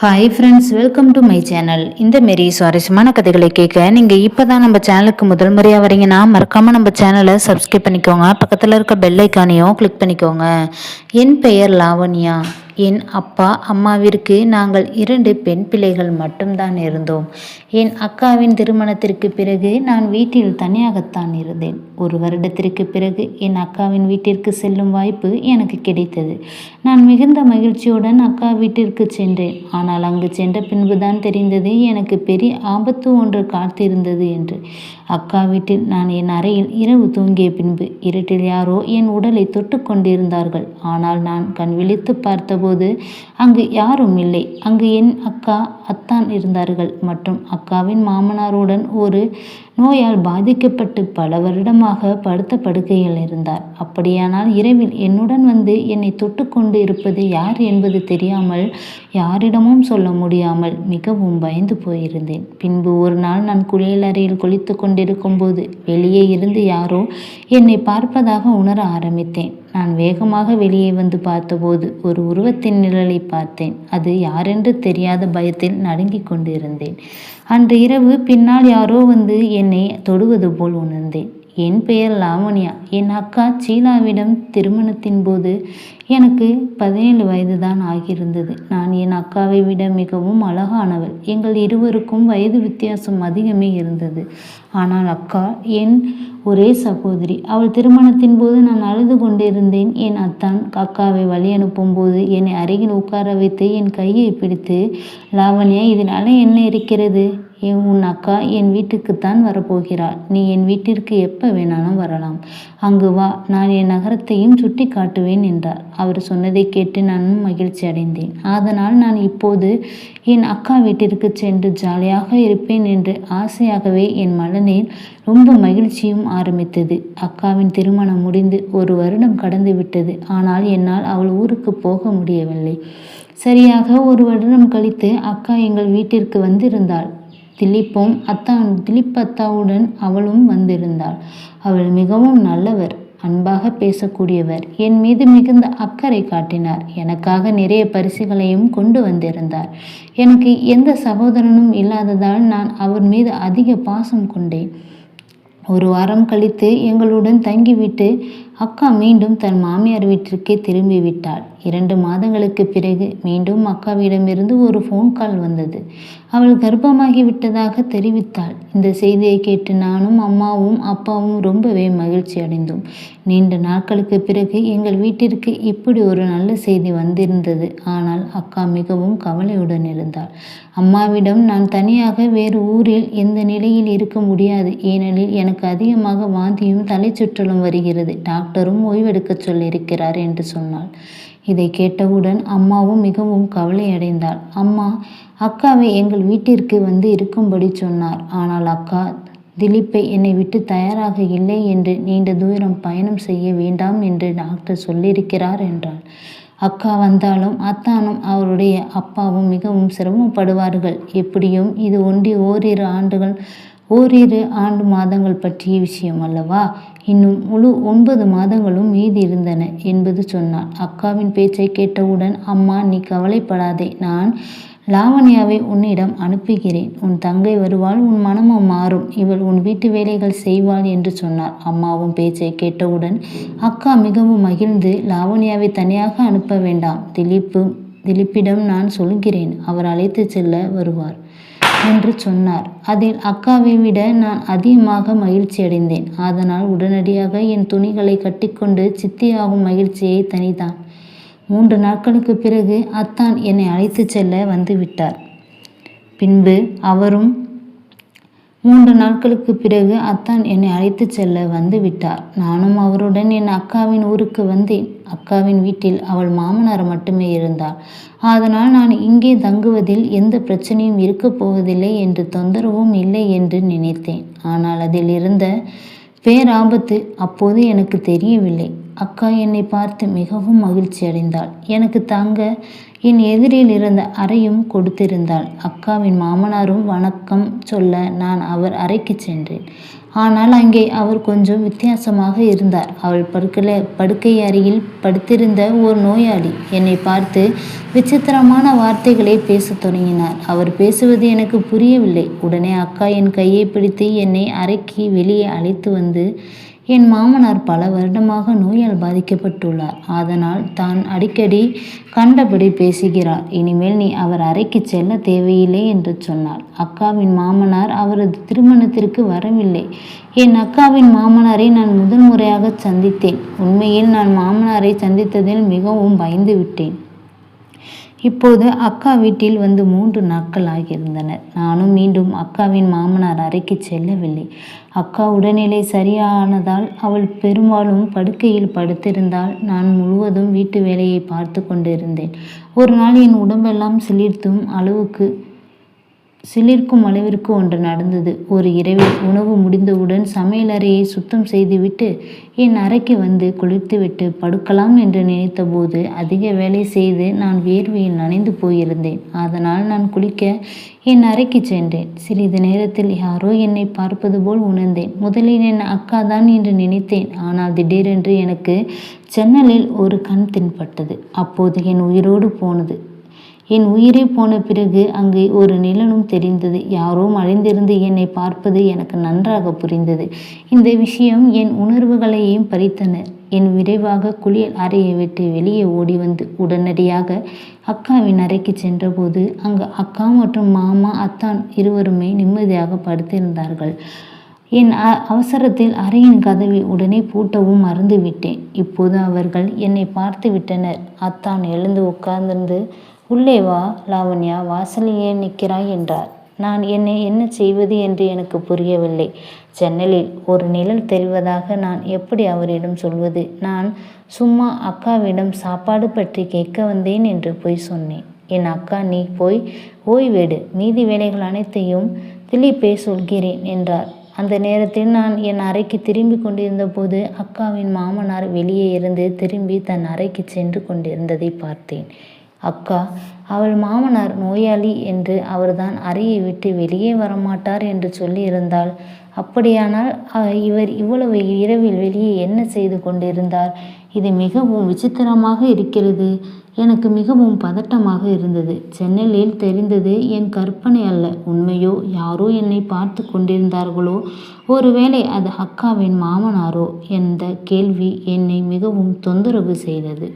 Hi friends welcome to my channel இந்த மாரி சுவாரஸ்யமான கதைகளை கேட்க நீங்கள் இப்போ தான் நம்ம சேனலுக்கு முதல் முறையாக வரீங்கன்னா மறக்காமல் நம்ம சேனலை சப்ஸ்கிரைப் பண்ணிக்கோங்க. பக்கத்தில் இருக்க பெல் ஐக்கானையும் கிளிக் பண்ணிக்கோங்க. என் பெயர் லாவண்யா. என் அப்பா அம்மாவிற்கு நாங்கள் இரண்டு பெண் பிள்ளைகள் மட்டும்தான் இருந்தோம். என் அக்காவின் திருமணத்திற்கு பிறகு நான் வீட்டில் தனியாகத்தான் இருந்தேன். ஒரு வருடத்திற்கு பிறகு என் அக்காவின் வீட்டிற்கு செல்லும் வாய்ப்பு எனக்கு கிடைத்தது. நான் மிகுந்த மகிழ்ச்சியுடன் அக்கா வீட்டிற்கு சென்றேன். ஆனால் அங்கு சென்ற பின்புதான் தெரிந்தது எனக்கு பெரிய ஆபத்து ஒன்று காத்திருந்தது என்று. அக்கா வீட்டில் நான் என் அறையில் இரவு தூங்கிய பின்பு இருட்டில் யாரோ என் உடலை தொட்டு கொண்டிருந்தார்கள். ஆனால் நான் கண் விழித்து பார்த்தபோது அங்கு யாரும் இல்லை. அங்கு என் அக்கா அத்தான் இருந்தார்கள். மற்றும் அக்காவின் மாமனாருடன் ஒரு நோயால் பாதிக்கப்பட்டு பல வருடமாக படுத்த படுக்கையில் இருந்தார். அப்படியானால் இரவில் என்னுடன் வந்து என்னை தொட்டுக்கொண்டு இருப்பது யார் என்பது தெரியாமல் யாரிடமும் சொல்ல முடியாமல் மிகவும் பயந்து போயிருந்தேன். பின்பு ஒரு நாள் நான் குளியல் அறையில் குளித்து கொண்டிருக்கும் போது வெளியே இருந்து யாரோ என்னை பார்ப்பதாக உணர ஆரம்பித்தேன். நான் வேகமாக வெளியே வந்து பார்த்தபோது ஒரு உருவத்தின் நிழலை பார்த்தேன். அது யாரென்று தெரியாத பயத்தில் நடுங்கிக் கொண்டிருந்தேன் அன்று இரவு பின்னால் யாரோ வந்து என்னை தொடுவது போல் உணர்ந்தேன். என் பெயர் லாவண்யா. என் அக்கா சீலாவிடம் திருமணத்தின் போது எனக்கு பதினேழு வயது தான் ஆகியிருந்தது. நான் என் அக்காவை விட மிகவும் அழகானவள். எங்கள் இருவருக்கும் வயது வித்தியாசம் அதிகமே இருந்தது. ஆனால் அக்கா என் ஒரே சகோதரி. அவள் திருமணத்தின் போது நான் அழுது கொண்டிருந்தேன். என் அத்தான் அக்காவை வழி அனுப்பும்போது என்னை அருகில் உட்கார வைத்து என் கையை பிடித்து லாவண்யா இதனால என்ன இருக்கிறது? உன் அக்கா என் வீட்டுக்குத்தான் வரப்போகிறாள். நீ என் வீட்டிற்கு எப்போ வேணாலும் வரலாம். அங்கு வா நான் என் நகரத்தையும் சுட்டி காட்டுவேன் என்றார். அவர் சொன்னதை கேட்டு நானும் மகிழ்ச்சி அடைந்தேன். அதனால் நான் இப்போது என் அக்கா வீட்டிற்கு சென்று ஜாலியாக இருப்பேன் என்று ஆசையாகவே என் மனதில் ரொம்ப மகிழ்ச்சியும் ஆரம்பித்தது. அக்காவின் திருமணம் முடிந்து ஒரு வருடம் கடந்து விட்டது. ஆனால் என்னால் அவள் ஊருக்கு போக முடியவில்லை. சரியாக ஒரு வருடம் கழித்து அக்கா எங்கள் வீட்டிற்கு வந்திருந்தாள். திலீப்பும் அத்தான் திலீப் அத்தாவுடன் அவளும் வந்திருந்தாள். அவள் மிகவும் நல்லவர் அன்பாக பேசக்கூடியவர். என் மீது மிகுந்த அக்கறை காட்டினார். எனக்காக நிறைய பரிசுகளையும் கொண்டு வந்திருந்தார். எனக்கு எந்த சகோதரனும் இல்லாததால் நான் அவர் மீது அதிக பாசம் கொண்டேன். ஒரு வாரம் கழித்து எங்களுடன் தங்கிவிட்டு அக்கா மீண்டும் தன் மாமியார் வீட்டிற்கே திரும்பி விட்டாள் இரண்டு மாதங்களுக்கு பிறகு மீண்டும் அக்காவிடமிருந்து ஒரு ஃபோன் கால் வந்தது. அவள் கர்ப்பமாகி விட்டதாக தெரிவித்தாள். இந்த செய்தியை கேட்டு நானும் அம்மாவும் அப்பாவும் ரொம்பவே மகிழ்ச்சி அடைந்தோம். நீண்ட நாட்களுக்கு பிறகு எங்கள் வீட்டிற்கு இப்படி ஒரு நல்ல செய்தி வந்திருந்தது. ஆனால் அக்கா மிகவும் கவலையுடன் இருந்தாள். அம்மாவிடம் நான் தனியாக வேறு ஊரில் எந்த நிலையில் இருக்க முடியாது. ஏனெனில் எனக்கு அதிகமாக வாந்தியும் தலை சுற்றலும் வருகிறது. டாக்டரும் ஓய்வெடுக்க சொல்லியிருக்கிறார் என்று சொன்னாள். இதை கேட்டவுடன் அம்மாவும் மிகவும் கவலையடைந்தாள். அம்மா அக்காவை எங்கள் வீட்டிற்கு வந்து இருக்கும்படி சொன்னார். ஆனால் அக்கா திலீப்பை என்னை விட்டு தயாராக இல்லை என்று நீண்ட தூரம் பயணம் செய்ய வேண்டாம் என்று டாக்டர் சொல்லியிருக்கிறார் என்றாள். அக்கா வந்தாலும் அத்தானும் அவருடைய அப்பாவும் மிகவும் சிரமப்படுவார்கள். எப்படியும் இது ஒன்றி ஓரிரு ஆண்டுகள் ஓரிரு ஆண்டு மாதங்கள் பற்றிய விஷயம் அல்லவா? இன்னும் முழு ஒன்பது மாதங்களும் மீதி இருந்தன என்பது சொன்னாள். அக்காவின் பேச்சை கேட்டவுடன் அம்மா நீ கவலைப்படாதே நான் லாவண்யாவை உன்னிடம் அனுப்புகிறேன். உன் தங்கை வருவாள் உன் மனமும் மாறும். இவள் உன் வீட்டு வேலைகள் செய்வாள் என்று சொன்னார் அம்மாவும் பேச்சை கேட்டவுடன் அக்கா மிகவும் மகிழ்ந்து லாவண்யாவை தனியாக அனுப்ப வேண்டாம். திலீப்பு திலீப்பிடம் நான் சொல்கிறேன். அவர் அழைத்து செல்ல வருவார். என்று சொன்னார். அதில் அக்காவை விட நான் அதிகமாக மகிழ்ச்சி அடைந்தேன். அதனால் உடனடியாக என் துணிகளை கட்டிக்கொண்டு சித்தியாகும் மகிழ்ச்சியை தனிதான் மூன்று நாட்களுக்கு பிறகு அத்தான் என்னை அழைத்து செல்ல வந்து விட்டார். பின்பு அவரும் மூன்று நாட்களுக்கு பிறகு அத்தான் என்னை அழைத்து செல்ல வந்து விட்டார். நானும் அவருடன் என் அக்காவின் ஊருக்கு வந்தேன். அக்காவின் வீட்டில் அவள் மாமனார் மட்டுமே இருந்தார். அதனால் நான் இங்கே தங்குவதில் எந்த பிரச்சனையும் இருக்கப் போவதில்லை என்று தொந்தரவும் இல்லை என்று நினைத்தேன். ஆனால் அதில் இருந்த பேராபத்து அப்போது எனக்கு தெரியவில்லை. அக்கா என்னை பார்த்து மிகவும் மகிழ்ச்சி அடைந்தாள் எனக்கு தங்க என் எதிரில் இருந்த அறையும் கொடுத்திருந்தாள். அக்காவின் மாமனாரும் வணக்கம் சொல்ல நான் அவர் அறைக்கு சென்றேன். ஆனால் அங்கே அவர் கொஞ்சம் வித்தியாசமாக இருந்தார். அவள் படுக்கல படுக்கை அறையில் படுத்திருந்த ஒரு நோயாளி என்னை பார்த்து விசித்திரமான வார்த்தைகளை பேசத் தொடங்கினார். அவர் பேசுவது எனக்கு புரியவில்லை. உடனே அக்கா என் கையை பிடித்து என்னை அறைக்கு வெளியே அழைத்து வந்து என் மாமனார் பல வருடமாக நோயால் பாதிக்கப்பட்டுள்ளார். அதனால் தான் அடிக்கடி கண்டபடி பேசுகிறார். இனிமேல் நீ அவர் அறைக்கு செல்ல தேவையில்லை என்று சொன்னாள். அக்காவின் மாமனார் அவரது திருமணத்திற்கு வரவில்லை. என் அக்காவின் மாமனாரை நான் முதல் முறையாக சந்தித்தேன். உண்மையில் நான் மாமனாரை சந்தித்ததில் மிகவும் பயந்து விட்டேன் இப்போது அக்கா வீட்டில் வந்து மூன்று நாட்கள் ஆகியிருந்தனர். நானும் மீண்டும் அக்காவின் மாமனார் அறைக்கு செல்லவில்லை. அக்கா உடல்நிலை சரியானதால் அவள் பெரும்பாலும் படுக்கையில் படுத்திருந்தால் நான் முழுவதும் வீட்டு வேலையை பார்த்து கொண்டிருந்தேன். ஒரு நாள் என் உடம்பெல்லாம் சிலிர்த்தும் அளவுக்கு சிலிர்க்கும் அளவிற்கு ஒன்று நடந்தது. ஒரு இரவில் உணவு முடிந்தவுடன் சமையலறையை சுத்தம் செய்துவிட்டு என் அறைக்கு வந்து குளித்துவிட்டு படுக்கலாம் என்று நினைத்தபோது அதிக வேலை செய்து நான் வேர்வையில் நனைந்து போயிருந்தேன். அதனால் நான் குளிக்க என் அறைக்கு சென்றேன். சிறிது நேரத்தில் யாரோ என்னை பார்ப்பது போல் உணர்ந்தேன். முதலில் என் அக்கா தான் என்று நினைத்தேன். ஆனால் திடீரென்று எனக்கு ஜன்னலில் ஒரு கண் தென்பட்டது. அப்போது என் உயிரோடு போனது. என் உயிரே போன பிறகு அங்கே ஒரு நிலனும் தெரிந்தது. யாரோ மறைந்திருந்து என்னை பார்ப்பது எனக்கு நன்றாக புரிந்தது. இந்த விஷயம் என் உணர்வுகளையும் பறித்தனர் என் விரைவாக குளியல் அறையை விட்டு வெளியே ஓடி வந்து உடனடியாக அக்காவின் அறைக்கு சென்றபோது அங்கு அக்கா மற்றும் மாமா அத்தான் இருவருமே நிம்மதியாக படுத்திருந்தார்கள். என் அவசரத்தில் அறையின் கதவை உடனே பூட்டவும் மறந்துவிட்டேன். இப்போது அவர்கள் என்னை பார்த்து விட்டனர் அத்தான் எழுந்து உட்கார்ந்திருந்து உள்ளே வா லாவண்யா வாசலில் நிற்கிறாய் என்றார். நான் என்னை என்ன செய்வது என்று எனக்கு புரியவில்லை. ஜன்னலில் ஒரு நிழல் தெரிவதாக நான் எப்படி அவரிடம் சொல்வது? நான் சும்மா அக்காவிடம் சாப்பாடு பற்றி கேட்க வந்தேன் என்று போய் சொன்னேன். என் அக்கா நீ போய் ஓய்வேடு மீதி வேலைகள் அனைத்தையும் திலீப்பே சொல்கிறேன் என்றார். அந்த நேரத்தில் நான் என் அறைக்கு திரும்பி கொண்டிருந்த போது அக்காவின் மாமனார் வெளியே இருந்து திரும்பி தன் அறைக்கு சென்று கொண்டிருந்ததை பார்த்தேன். அக்கா அவள் மாமனார் நோயாளி என்று அவர்தான் அறையை விட்டு வெளியே வரமாட்டார் என்று சொல்லியிருந்தாள். அப்படியானால் இவர் இவ்வளவு இரவில் வெளியே என்ன செய்து கொண்டிருந்தார்? இது மிகவும் விசித்திரமாக இருக்கிறது. எனக்கு மிகவும் பதட்டமாக இருந்தது. சென்னையில் தெரிந்தது என் கற்பனை அல்ல. உண்மையோ யாரோ என்னை பார்த்து கொண்டிருந்தார்களோ? ஒருவேளை அது அக்காவின் மாமனாரோ? என்ற கேள்வி என்னை மிகவும் தொந்தரவு செய்தது.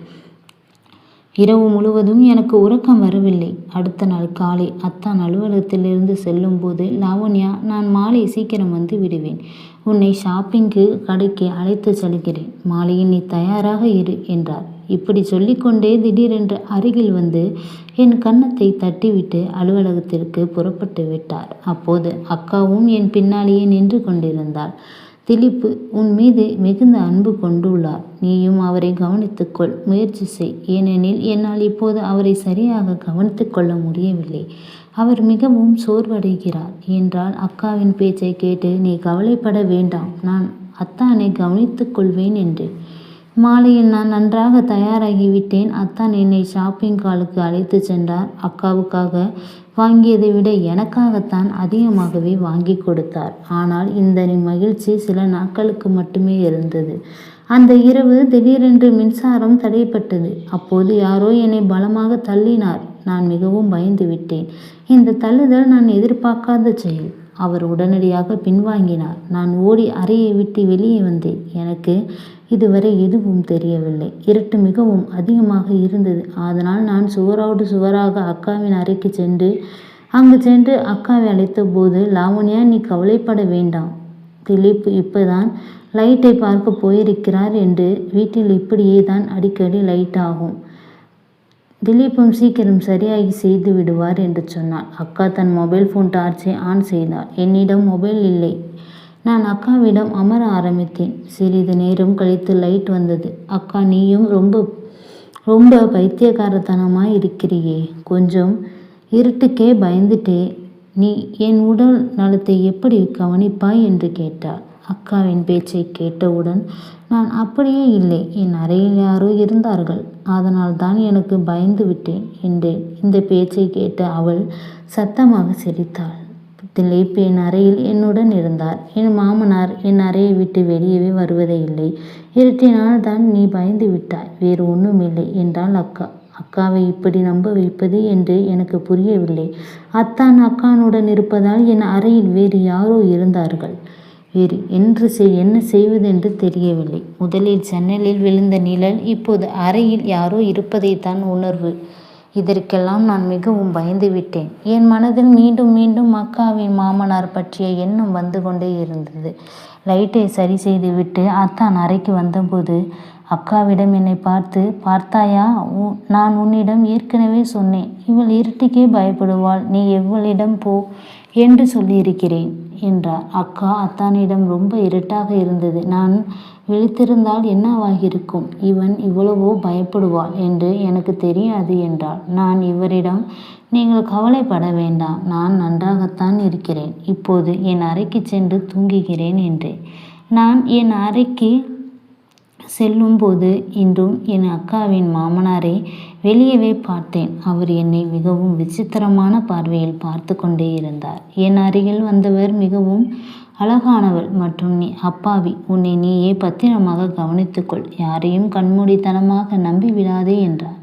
இரவு முழுவதும் எனக்கு உறக்கம் வரவில்லை. அடுத்த நாள் காலை அத்தான் அலுவலகத்திலிருந்து செல்லும்போது லாவண்யா நான் மாலை சீக்கிரம் வந்து விடுவேன். உன்னை ஷாப்பிங்க்கு கடைக்கு அழைத்து செல்கிறேன். மாலையில் நீ தயாராக இரு என்றார். இப்படி சொல்லிக்கொண்டே திடீரென்று அருகில் வந்து என் கன்னத்தை தட்டிவிட்டு அலுவலகத்திற்கு புறப்பட்டு விட்டார். அப்போது அக்காவும் என் பின்னாலேயே நின்று கொண்டிருந்தாள். திலிப்பு உன் மீது மிகுந்த அன்பு கொண்டுள்ளார். நீயும் அவரை கவனித்துக்கொள் முயற்சி செய். ஏனெனில் என்னால் இப்போது அவரை சரியாக கவனித்துக்கொள்ள முடியவில்லை. அவர் மிகவும் சோர்வடைகிறார். என்றால் அக்காவின் பேச்சை கேட்டு நீ கவலைப்பட வேண்டாம். நான் அத்தானை கவனித்துக் கொள்வேன் என்று. மாலையில் நான் நன்றாக தயாராகிவிட்டேன். அத்தான் என்னை ஷாப்பிங் காலுக்கு அழைத்து சென்றார். அக்காவுக்காக வாங்கியதை விட எனக்காகத்தான் அதிகமாகவே வாங்கி கொடுத்தார். ஆனால் இந்த மகிழ்ச்சி சில நாட்களுக்கு மட்டுமே இருந்தது. அந்த இரவு திடீரென்று மின்சாரம் தடைப்பட்டது. அப்போது யாரோ என்னை பலமாக தள்ளினார். நான் மிகவும் பயந்து விட்டேன் இந்த தள்ளுதல் நான் எதிர்பார்க்காத செயல். அவர் உடனடியாக பின்வாங்கினார். நான் ஓடி அறையை விட்டு வெளியே வந்தேன். எனக்கு இதுவரை எதுவும் தெரியவில்லை. இருட்டு மிகவும் அதிகமாக இருந்தது. அதனால் நான் சுவரோடு சுவராக அக்காவின் அறைக்கு சென்று அங்கு சென்று அக்காவை அழைத்த போது லாவண்யா நீ கவலைப்பட வேண்டாம். திலீப் இப்போதான் லைட்டை பார்க்க போயிருக்கிறார் என்று வீட்டில் இப்படியே தான் அடிக்கடி லைட் ஆகும் திலீப்பும் சீக்கிரம் சரியாகி செய்து விடுவார் என்று சொன்னார் அக்கா தன் மொபைல் ஃபோன் டார்ச்சை ஆன் செய்தார். என்னிடம் மொபைல் இல்லை. நான் அக்காவிடம் அமர ஆரம்பித்தேன். சிறிது நேரம் கழித்து லைட் வந்தது. அக்கா நீயும் ரொம்ப ரொம்ப பைத்தியகாரத்தனமாக இருக்கிறியே. கொஞ்சம் இருட்டுக்கே பயந்துட்டே. நீ என் உடல் நலத்தை எப்படி கவனிப்பாய்? என்று கேட்டாள். அக்காவின் பேச்சை கேட்டவுடன் நான் அப்படியே இல்லை. என் அறையில் யாரோ இருந்தார்கள். அதனால் தான் எனக்கு பயந்து விட்டேன் என்றேன். இந்த பேச்சை கேட்ட அவள் சத்தமாக சிரித்தாள். திலீப் என் அறையில் என்னுடன் இருந்தார். என் மாமனார் என் அறையை விட்டு வெளியவே வருவதே இல்லை. இருட்டினால் தான் நீ பயந்து விட்டாய். வேறு ஒன்றும் இல்லை என்றாள் அக்கா. அக்காவை இப்படி நம்ப வைப்பது என்று எனக்கு புரியவில்லை. அத்தான் அக்கானுடன் இருப்பதால் என் அறையில் வேறு யாரோ இருந்தார்கள். வேறு என்று செய் என்ன செய்வதென்று தெரியவில்லை. முதலில் ஜன்னலில் விழுந்த நிழல் இப்போது அறையில் யாரோ இருப்பதைத்தான் உணர்வு. இதற்கெல்லாம் நான் மிகவும் பயந்துவிட்டேன் என் மனதில் மீண்டும் மீண்டும் அக்காவின் மாமனார் பற்றிய எண்ணம் வந்து கொண்டே இருந்தது. லைட்டை சரி செய்துவிட்டு அத்தான் அறைக்கு வந்தபோது அக்காவிடம் என்னை பார்த்து பார்த்தாயா? நான் உன்னிடம் ஏற்கனவே சொன்னேன். இவள் இருட்டுக்கே பயப்படுவாள். நீ எவ்வளிடம் போ என்று சொல்லியிருக்கிறேன். என்றார். அக்கா அத்தானிடம் ரொம்ப இருட்டாக இருந்தது. நான் விழித்திருந்தால் என்னவாகியிருக்கும்? இவன் இவ்வளவோ பயப்படுவாள் என்று எனக்கு தெரியாது என்றாள். நான் இவரிடம் நீங்கள் கவலைப்பட வேண்டாம். நான் நன்றாகத்தான் இருக்கிறேன். இப்போது என் அறைக்கு சென்று தூங்குகிறேன் என்றேன். நான் என் அறைக்கு செல்லும்போது இன்றும் என் அக்காவின் மாமனாரை வெளியவே பார்த்தேன். அவர் என்னை மிகவும் விசித்திரமான பார்வையில் பார்த்து கொண்டே இருந்தார். என் அருகில் வந்தவர் மிகவும் அழகானவள் மற்றும் நீ அப்பாவி உன்னை நீயே பத்திரமாக கவனித்துக்கொள் யாரையும் கண்மூடித்தனமாக நம்பி விடாதே என்றார்.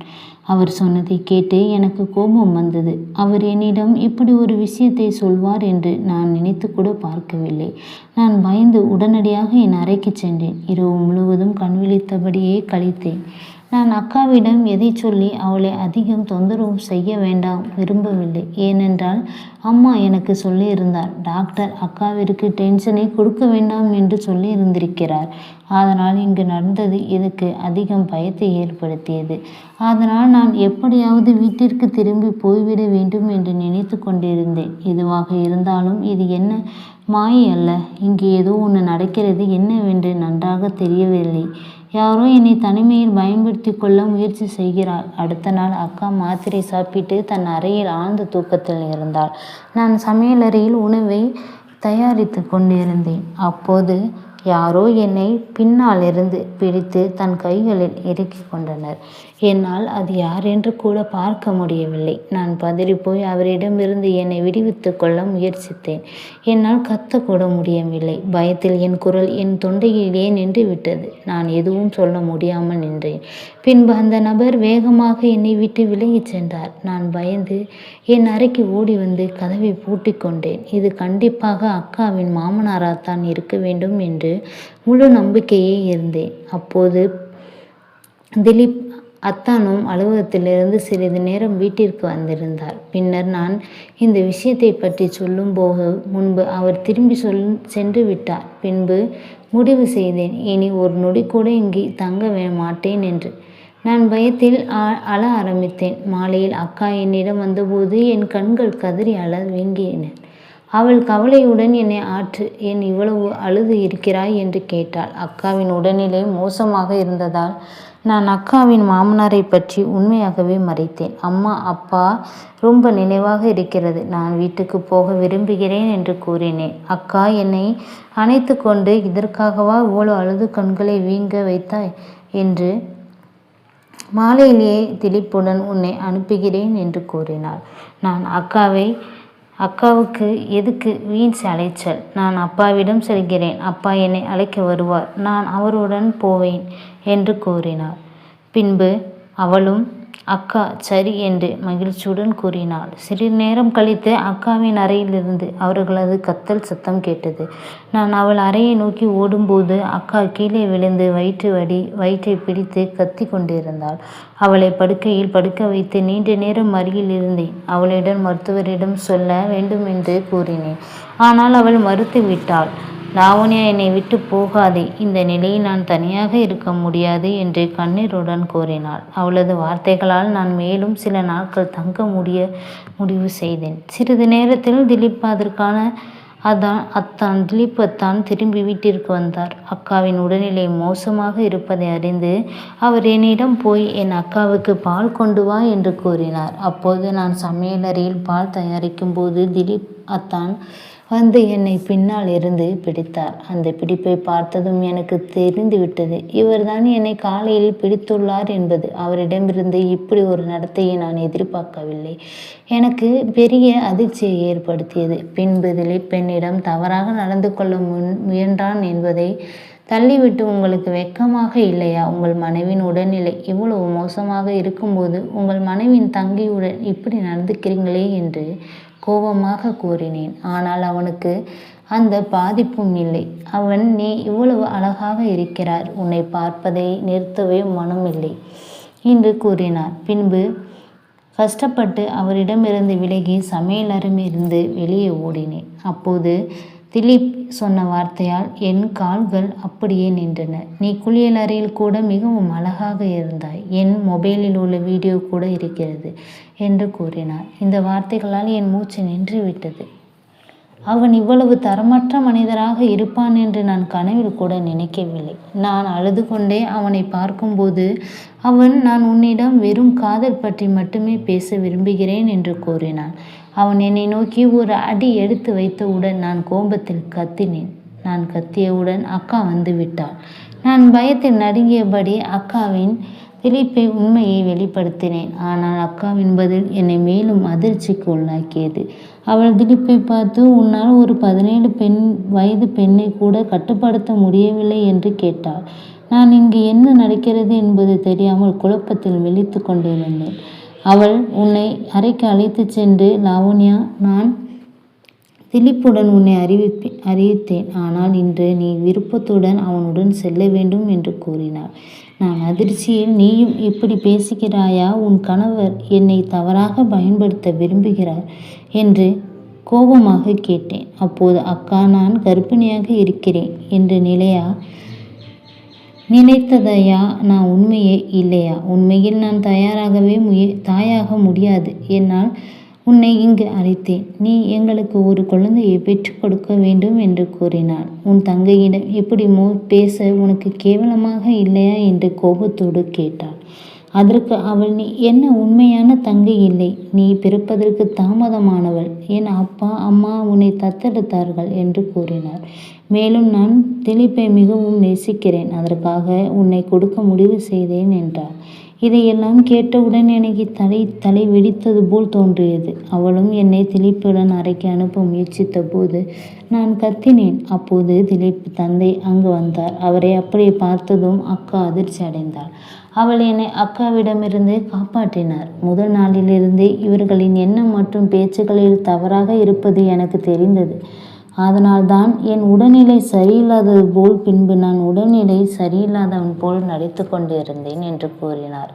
அவர் சொன்னதை கேட்டு எனக்கு கோபம் வந்தது. அவர் என்னிடம் இப்படி ஒரு விஷயத்தை சொல்வார் என்று நான் நினைத்து கூட பார்க்கவில்லை. நான் பயந்து உடனடியாக என் அறைக்கு சென்றேன். இரவு முழுவதும் கண் விழித்தபடியே கழித்தேன். நான் அக்காவிடம் எதை சொல்லி அவளை அதிகம் தொந்தரவு செய்ய வேண்டாம் விரும்பவில்லை. ஏனென்றால் அம்மா எனக்கு சொல்லியிருந்தார் டாக்டர் அக்காவிற்கு டென்ஷனை கொடுக்க வேண்டாம் என்று சொல்லியிருந்திருக்கிறார். அதனால் இங்கு நடந்தது எனக்கு அதிகம் பயத்தை ஏற்படுத்தியது. அதனால் நான் எப்படியாவது வீட்டிற்கு திரும்பி போய்விட வேண்டும் என்று நினைத்து கொண்டிருந்தேன். எதுவாக இருந்தாலும் இது என்ன மாயை அல்ல. இங்கு ஏதோ ஒன்று நடக்கிறது என்னவென்று நன்றாக தெரியவில்லை. யாரோ என்னை தனிமையில் பயன்படுத்தி கொள்ள முயற்சி செய்கிறாள். அடுத்த நாள் அக்கா மாத்திரை சாப்பிட்டு தன் அறையில் ஆழ்ந்த தூக்கத்தில் இருந்தாள். நான் சமையலறையில் உணவை தயாரித்து கொண்டிருந்தேன். அப்போது யாரோ என்னை பின்னால் இருந்து பிடித்து தன் கைகளில் இறுக்கிக் கொண்டனர். என்னால் அது யார் என்று கூட பார்க்க முடியவில்லை. நான் பதறிப்போய் அவரிடமிருந்து என்னை விடுவித்து கொள்ள முயற்சித்தேன். என்னால் கத்தக்கூட முடியவில்லை. பயத்தில் என் குரல் என் தொண்டையிலேயே நின்று விட்டது நான் எதுவும் சொல்ல முடியாமல் நின்றேன். பின்பு அந்த நபர் வேகமாக என்னை விட்டு விலகிச் சென்றார். நான் பயந்து என் அறைக்கு ஓடி வந்து கதவை பூட்டி கொண்டேன். இது கண்டிப்பாக அக்காவின் மாமனாராத்தான் இருக்க வேண்டும் என்று முழு நம்பிக்கையே இருந்தேன். அப்போது திலீப் அத்தானும் அலுவலகத்திலிருந்து சிறிது நேரம் வீட்டிற்கு வந்திருந்தார். பின்னர் நான் இந்த விஷயத்தை பற்றி சொல்லும் போக முன்பு அவர் திரும்பி சொல் சென்று விட்டார். பின்பு முடிவு செய்தேன் இனி ஒரு நொடி கூட இங்கே தங்க மாட்டேன் என்று. நான் பயத்தில் அழ ஆரம்பித்தேன். மாலையில் அக்கா என்னிடம் வந்தபோது என் கண்கள் கதறி அழ வீங்கின. அவள் கவலையுடன் என்னை ஆற்று ஏன் இவ்வளவு அழுது இருக்கிறாய்? என்று கேட்டாள். அக்காவின் உடல்நிலை மோசமாக இருந்ததால் நான் அக்காவின் மாமனாரை பற்றி உண்மையாகவே மறைத்தேன். அம்மா அப்பா ரொம்ப நினைவாக இருக்கிறது. நான் வீட்டுக்கு போக விரும்புகிறேன் என்று கூறினேன். அக்கா என்னை அணைத்து கொண்டு இதற்காகவா இவ்வளோ அழுது கண்களை வீங்க வைத்தாய்? என்று மாலையிலேயே திலீப்புடன் உன்னை அனுப்புகிறேன் என்று கூறினாள். நான் அக்காவை அக்காவுக்கு எதுக்கு வீண் அலைச்சல் நான் அப்பாவிடம் செல்கிறேன். அப்பா என்னை அழைக்க வருவார். நான் அவருடன் போவேன் என்று கூறினார். பின்பு அவளும் அக்கா சரி என்று மகிழ்ச்சியுடன் கூறினாள். சிறிது நேரம் கழித்து அக்காவின் அறையிலிருந்து அவர்களது கத்தல் சத்தம் கேட்டது. நான் அவள் அறையை நோக்கி ஓடும்போது அக்கா கீழே விழுந்து வயிற்று வடி வயிற்றை பிடித்து கத்தி கொண்டிருந்தாள். அவளை படுக்கையில் படுக்க வைத்து நீண்ட நேரம் அருகில் இருந்தேன். அவளிடம் மருத்துவரிடம் சொல்ல வேண்டும் என்று கூறினேன். ஆனால் அவள் மறுத்து விட்டாள். லாவண்யா என்னை விட்டு போகாதே. இந்த நிலையில் நான் தனியாக இருக்க முடியாது என்று கண்ணீருடன் கூறினாள். அவளது வார்த்தைகளால் நான் மேலும் சில நாட்கள் தங்க முடிய முடிவு செய்தேன். சிறிது நேரத்தில் திலீப் அதற்கான அதான் அத்தான் திலீப் அத்தான் திரும்பி வீட்டிற்கு வந்தார். அக்காவின் உடல்நிலை மோசமாக இருப்பதை அறிந்து அவர் என்னிடம் போய் என் அக்காவுக்கு பால் கொண்டு வா என்று கூறினார். அப்போது நான் சமையலறையில் பால் தயாரிக்கும் போது திலீப் அத்தான் வந்து என்னை பின்னால் இருந்து பிடித்தார். அந்த பிடிப்பை பார்த்ததும் எனக்கு தெரிந்துவிட்டது இவர்தான் என்னை காலையில் பிடித்துள்ளார் என்பது. அவரிடமிருந்து இப்படி ஒரு நடத்தையை நான் எதிர்பார்க்கவில்லை. எனக்கு பெரிய அதிர்ச்சியை ஏற்படுத்தியது. பின்பு திலீப் பெண்ணிடம் தவறாக நடந்து கொள்ள முன் முயன்றான் என்பதை தள்ளிவிட்டு உங்களுக்கு வெட்கமாக இல்லையா? உங்கள் மனைவின் உடல்நிலை இவ்வளவு மோசமாக இருக்கும்போது உங்கள் மனைவியின் தங்கியுடன் இப்படி நடந்துக்கிறீங்களே என்று கோபமாக கூறினேன். ஆனால் அவனுக்கு அந்த பாதிப்பும் இல்லை. அவன் நீ இவ்வளவு அழகாக இருக்கிறார் உன்னை பார்ப்பதை நிறுத்தவே மனமில்லை என்று கூறினார். பின்பு கஷ்டப்பட்டு அவரிடமிருந்து விலகி சமையலறையிலிருந்து வெளியே ஓடினேன். அப்போது திலீப் சொன்ன வார்த்தையால் என் கால்கள் அப்படியே நின்றன. நீ குளியலறையில் கூட மிகவும் அழகாக இருந்தாய். என் மொபைலில் உள்ள வீடியோ கூட இருக்கிறது என்று கூறினார். இந்த வார்த்தைகளால் என் மூச்சு நின்று விட்டது அவன் இவ்வளவு தரமற்ற மனிதராக இருப்பான் என்று நான் கனவில் கூட நினைக்கவில்லை. நான் அழுது கொண்டே அவனை பார்க்கும்போது அவன் நான் உன்னிடம் வெறும் காதல் பற்றி மட்டுமே பேச விரும்புகிறேன் என்று கூறினான். அவன் என்னை நோக்கி ஒரு அடி எடுத்து வைத்தவுடன் நான் கோபத்தில் கத்தினேன். நான் கத்தியவுடன் அக்கா வந்து விட்டாள். நான் பயத்தில் நடுங்கியபடி அக்காவின் திலீப்பை உண்மையை வெளிப்படுத்தினேன். ஆனால் அக்காவின் பதில் என்னை மேலும் அதிர்ச்சிக்கு உள்ளாக்கியது அவள் திலீப்பை பார்த்து உன்னால் ஒரு பதினேழு பெண் வயது பெண்ணை கூட கட்டுப்படுத்த முடியவில்லை என்று கேட்டாள். நான் இங்கு என்ன நடக்கிறது என்பது தெரியாமல் குழப்பத்தில் விழித்து கொண்டிருந்தேன் அவள் உன்னை அறைக்கு அழைத்துச் சென்று லாவண்யா நான் திலீப்புடன் உன்னை அறிவிப்பேன் அறிவித்தேன். ஆனால் இன்று நீ விருப்பத்துடன் அவனுடன் செல்ல வேண்டும் என்று கூறினாள். நான் அதிர்ச்சியில் நீயும் இப்படி பேசுகிறாயா? உன் கணவர் என்னை தவறாக பயன்படுத்த விரும்புகிறார் என்று கோபமாக கேட்டேன். அப்போது அக்கா நான் கர்ப்பிணியாக இருக்கிறேன் என்று நிலையா நினைத்ததையா? நான் உண்மையே இல்லையா? உண்மையில் நான் தயாராகவே முய தாயாக முடியாது. என்னால் உன்னை இங்கு அழைத்தேன். நீ எங்களுக்கு ஒரு குழந்தையை பெற்றுக் கொடுக்க வேண்டும் என்று கூறினாள். உன் தங்கையிடம் எப்படிமோ பேச உனக்கு கேவலமாக இல்லையா? என்று கோபத்தோடு கேட்டாள். அதற்கு அவள் நீ என்ன உண்மையான தங்கை இல்லை. நீ பிறப்பதற்கு தாமதமானவள். என் அப்பா அம்மா உன்னை தத்தெடுத்தார்கள் என்று கூறினார் மேலும் நான் திலீப்பை மிகவும் நேசிக்கிறேன். அதற்காக உன்னை கொடுக்க முடிவு செய்தேன் என்றார் இதையெல்லாம் கேட்டவுடன் எனக்கு தலை தலை வெடித்தது போல் தோன்றியது. அவளும் என்னை திலீப்புடன் அறைக்கு அனுப்ப முயற்சித்த போது நான் கத்தினேன். அப்போது திலீப் தந்தை அங்கு வந்தார். அவரை அப்படியே பார்த்ததும் அக்கா அதிர்ச்சி அடைந்தாள். அவள் என்னை அக்காவிடமிருந்து காப்பாற்றினார். முதல் நாளிலிருந்தே இவர்களின் எண்ணம் மற்றும் பேச்சுகளில் தவறாக இருப்பது எனக்கு தெரிந்தது. அதனால்தான் என் உடல்நிலை சரியில்லாதது போல் பின்பு நான் உடல்நிலை சரியில்லாதவன் போல் நடித்து கொண்டிருந்தேன் என்று கூறினார்.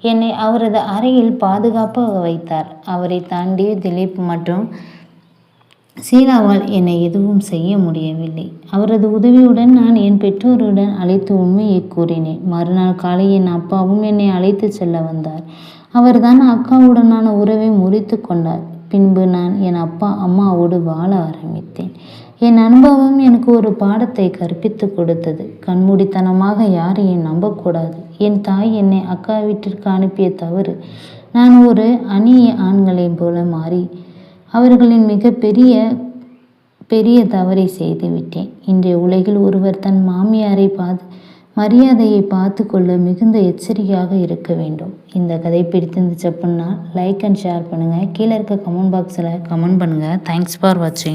என்னை அவரது அறையில் பாதுகாப்பாக வைத்தார். அவரை தாண்டி திலீப் மற்றும் சீனாவால் என்னை எதுவும் செய்ய முடியவில்லை. அவரது உதவியுடன் நான் என் பெற்றோருடன் அழைத்து உண்மையை கூறினேன். மறுநாள் காலை என் அப்பாவும் என்னை அழைத்து செல்ல வந்தார். அவர்தான் அக்காவுடனான உறவை முறித்து கொண்டார். பின்பு நான் என் அப்பா அம்மாவோடு வாழ ஆரம்பித்தேன். என் அனுபவம் எனக்கு ஒரு பாடத்தை கற்பித்து கொடுத்தது. கண்மூடித்தனமாக யாரையும் நம்பக்கூடாது. என் தாய் என்னை அக்கா வீட்டிற்கு அனுப்பிய தவறு. நான் ஒரு அந்நிய ஆண்களைப் போல மாறி அவர்களின் மிகப்பெரிய பெரிய தவறை செய்துவிட்டேன் இன்றைய உலகில் ஒருவர் தன் மாமியாரை பாது மரியாதையை பார்த்து கொள்ள மிகுந்த எச்சரிக்கையாக இருக்க வேண்டும். இந்த கதை பிடித்திருந்துச்சு அப்படின்னா லைக் அண்ட் ஷேர் பண்ணுங்கள் கீழே இருக்க கமெண்ட் பாக்ஸில் கமெண்ட் பண்ணுங்கள் தேங்க்ஸ் ஃபார் வாட்சிங்